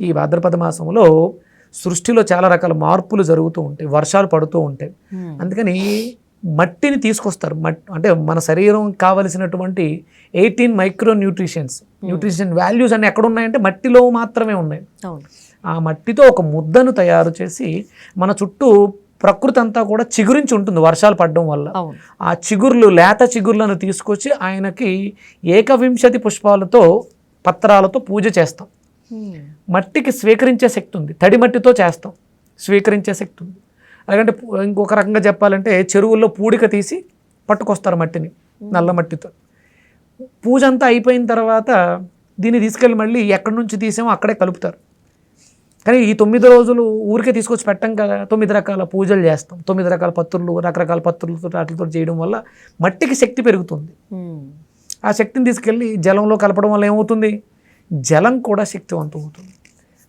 ఈ భాద్రపద మాసంలో సృష్టిలో చాలా రకాల మార్పులు జరుగుతూ ఉంటాయి వర్షాలు పడుతూ ఉంటాయి. అందుకని మట్టిని తీసుకొస్తారు. మట్ అంటే మన శరీరం కావలసినటువంటి eighteen micro nutritions nutrition values అన్ని ఎక్కడ ఉన్నాయంటే మట్టిలో మాత్రమే ఉన్నాయి. ఆ మట్టితో ఒక ముద్దను తయారు చేసి మన చుట్టూ ప్రకృతి అంతా కూడా చిగురించి ఉంటుంది వర్షాలు పడడం వల్ల. ఆ చిగుర్లు లేత చిగుర్లను తీసుకొచ్చి ఆయనకి ఏకవింశతి పుష్పాలతో పత్రాలతో పూజ చేస్తాం. మట్టికి స్వీకరించే శక్తి ఉంది. తడి మట్టితో చేస్తాం. స్వీకరించే శక్తి ఉంది. అలాగంటే ఇంకొక రకంగా చెప్పాలంటే చెరువుల్లో పూడిక తీసి పట్టుకొస్తారు మట్టిని నల్ల మట్టితో. పూజ అంతా అయిపోయిన తర్వాత దీన్ని తీసుకెళ్ళి మళ్ళీ ఎక్కడి నుంచి తీసామో అక్కడే కలుపుతారు. కానీ ఈ తొమ్మిది రోజులు ఊరికే తీసుకొచ్చి పెట్టం కదా తొమ్మిది రకాల పూజలు చేస్తాం. తొమ్మిది రకాల పత్రులు రకరకాల పత్రులతో వాటితో చేయడం వల్ల మట్టికి శక్తి పెరుగుతుంది. ఉమ్. ఆ శక్తిని తీసుకెళ్ళి జలంలో కలపడం వల్ల ఏమవుతుంది? జలం కూడా శక్తివంతం అవుతుంది.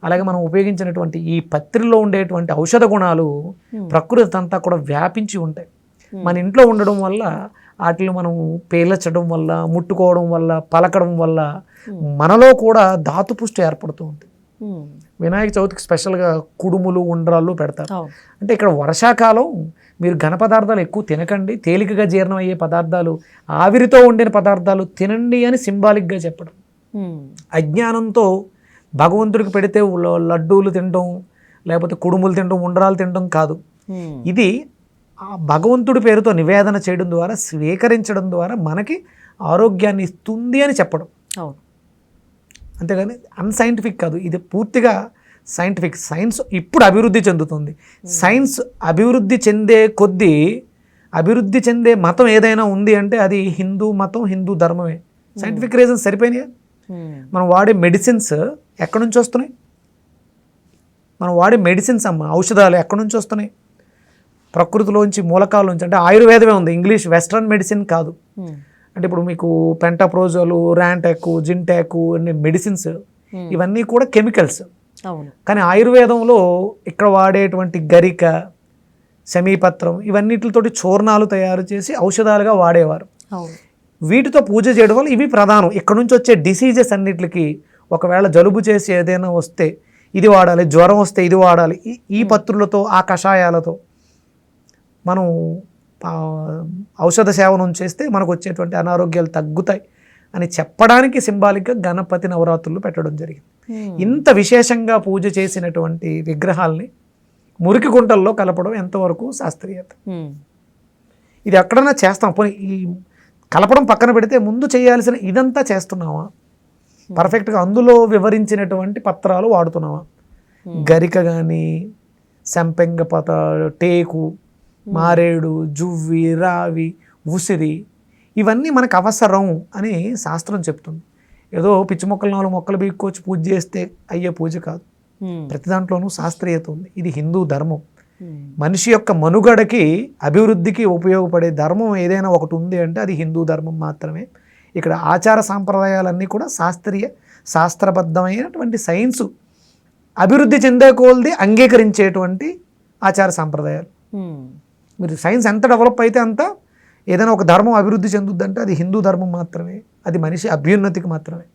అలాగే మనం ఉపయోగించినటువంటి ఈ పత్రిలో ఉండేటువంటి ఔషధ గుణాలు ప్రకృతి అంతా కూడా వ్యాపించి ఉంటాయి. మన ఇంట్లో ఉండడం వల్ల వాటిని మనం పేలచడం వల్ల ముట్టుకోవడం వల్ల పలకడం వల్ల మనలో కూడా ధాతు పుష్టి ఏర్పడుతూ ఉంటుంది. వినాయక చవితికి స్పెషల్గా కుడుములు ఉండ్రాళ్ళు పెడతారు. అంటే ఇక్కడ వర్షాకాలం మీరు ఘన పదార్థాలు ఎక్కువ తినకండి. తేలికగా జీర్ణం అయ్యే పదార్థాలు ఆవిరితో వండిన పదార్థాలు తినండి అని సింబాలిక్గా చెప్పడం. అజ్ఞానంతో భగవంతుడికి పెడితే లడ్డూలు తినడం లేకపోతే కుడుములు తినడం ఉండ్రాలు తినడం కాదు. ఇది ఆ భగవంతుడి పేరుతో నివేదన చేయడం ద్వారా స్వీకరించడం ద్వారా మనకి ఆరోగ్యాన్ని ఇస్తుంది అని చెప్పడం. అవును. అంతేగాని అన్సైంటిఫిక్ కాదు. ఇది పూర్తిగా సైంటిఫిక్. సైన్స్ ఇప్పుడు అభివృద్ధి చెందుతుంది. సైన్స్ అభివృద్ధి చెందే కొద్దీ అభివృద్ధి చెందే మతం ఏదైనా ఉంది అంటే అది హిందూ మతం హిందూ ధర్మమే. సైంటిఫిక్ రీజన్స్ సరిపోయినాయి. మనం వాడే మెడిసిన్స్ ఎక్కడి నుంచి వస్తున్నాయి? మనం వాడే మెడిసిన్స్ అమ్మ ఔషధాలు ఎక్కడి నుంచి వస్తున్నాయి? ప్రకృతిలోంచి మూలకాల నుంచి అంటే ఆయుర్వేదమే ఉంది. ఇంగ్లీష్ వెస్ట్రన్ మెడిసిన్ కాదు. ఉమ్. అంటే ఇప్పుడు మీకు పెంటాప్రోజోలు ర్యాంటాకు జింటాకు అనే మెడిసిన్స్ ఇవన్నీ కూడా కెమికల్స్. కానీ ఆయుర్వేదంలో ఇక్కడ వాడేటువంటి గరిక సమీపత్రం ఇవన్నిటితోటి చూర్ణాలు తయారు చేసి ఔషధాలుగా వాడేవారు. వీటితో పూజ చేయడం వల్ల ఇవి ప్రధానం. ఇక్కడ నుంచి వచ్చే డిసీజెస్ అన్నిటికి ఒకవేళ జలుబు చేసి ఏదైనా వస్తే ఇది వాడాలి జ్వరం వస్తే ఇది వాడాలి ఈ- ఈ పత్రులతో ఆ కషాయాలతో మనం ఔషధ సేవనం చేస్తే మనకు వచ్చేటువంటి అనారోగ్యాలు తగ్గుతాయి అని చెప్పడానికి సింబాలిక్గా గణపతి నవరాత్రులు పెట్టడం జరిగింది. ఉమ్. ఇంత విశేషంగా పూజ చేసినటువంటి విగ్రహాల్ని మురికి గుంటల్లో కలపడం ఎంతవరకు శాస్త్రీయత. ఉమ్. ఇది ఎక్కడన్నా చేస్తాం. పోనీ ఈ కలపడం పక్కన పెడితే ముందు చేయాల్సిన ఇదంతా చేస్తున్నావా? పర్ఫెక్ట్గా అందులో వివరించినటువంటి పత్రాలు వాడుతున్నావా? గరిక కానీ సంపెంగ పత టేకు మారేడు జువ్వి రావి ఉసిరి ఇవన్నీ మనకు అవసరం అని శాస్త్రం చెప్తుంది. ఏదో పిచ్చి మొక్కలు నాలుగు మొక్కలు బీక్కొచ్చి పూజ చేస్తే అయ్యే పూజ కాదు. ప్రతి దాంట్లోనూ శాస్త్రీయత ఉంది. ఇది హిందూ ధర్మం. మనిషి యొక్క మనుగడకి అభివృద్ధికి ఉపయోగపడే ధర్మం ఏదైనా ఒకటి ఉంది అంటే అది హిందూ ధర్మం మాత్రమే. ఇక్కడ ఆచార సాంప్రదాయాలన్నీ కూడా శాస్త్రీయ శాస్త్రబద్ధమైనటువంటి సైన్సు అభివృద్ధి చెందే కోల్ది అంగీకరించేటువంటి ఆచార సాంప్రదాయాలు. ఉమ్. మీరు సైన్స్ ఎంత డెవలప్ అయితే అంత ఏదైనా ఒక ధర్మం అభివృద్ధి చెందుద్దంటే అది హిందూ ధర్మం మాత్రమే. అది మనిషి అభ్యున్నతికి మాత్రమే.